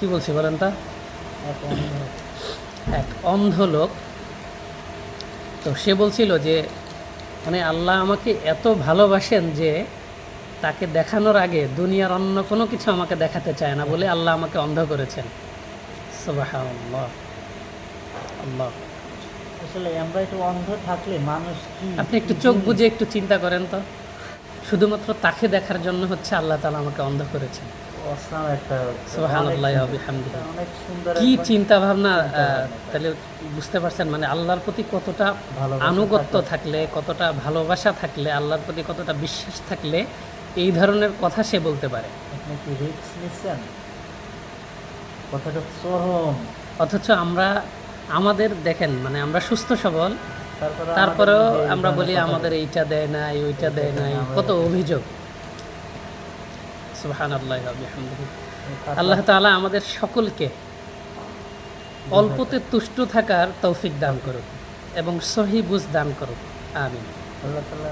কি বলছি বলেন তা? এক অন্ধ লোক। তো সে বলছিল যে মানে আল্লাহ আমাকে এত ভালোবাসেন যে তাকে দেখানোর আগে দুনিয়ার অন্য কোনো কিছু আমাকে দেখাতে চায় না বলে আল্লাহ আমাকে অন্ধ করেছেন। আল্লাহ। আসলে আমরা একটু অন্ধ থাকলে মানুষ আপনি একটু চোখ বুঝে একটু চিন্তা করেন তো। শুধুমাত্র তাকে দেখার জন্য হচ্ছে আল্লাহ তালা আমাকে অন্ধ করেছেন। অসাম একটা সুবহানাল্লাহি ওয়া বিহামদিহি। সুন্দর- অনেক সুন্দর কি চিন্তা ভাবনা তাহলে বুঝতে পারছেন মানে আল্লাহর প্রতি কতটা আনুগত্য থাকলে। কতটা ভালোবাসা থাকলে আল্লাহর প্রতি কতটা বিশ্বাস থাকলে এই ধরনের কথা সে বলতে পারে। আপনি কি রিস্ক নিচ্ছেন? কথাটা চরম। অথচ আমরা আমাদের দেখেন মানে আমরা সুস্থ সবল তারপরে তারপরেও আমরা বলি আমাদের এইটা দেয় নাই ওইটা দেয় নাই। কত অভিযোগ। আল্লাহ তালা আল্লাহ আমাদের সকলকে অল্পতে তুষ্ট থাকার তৌফিক দান করুক এবং সহি বুঝ দান করুক। আমি আল্লাহ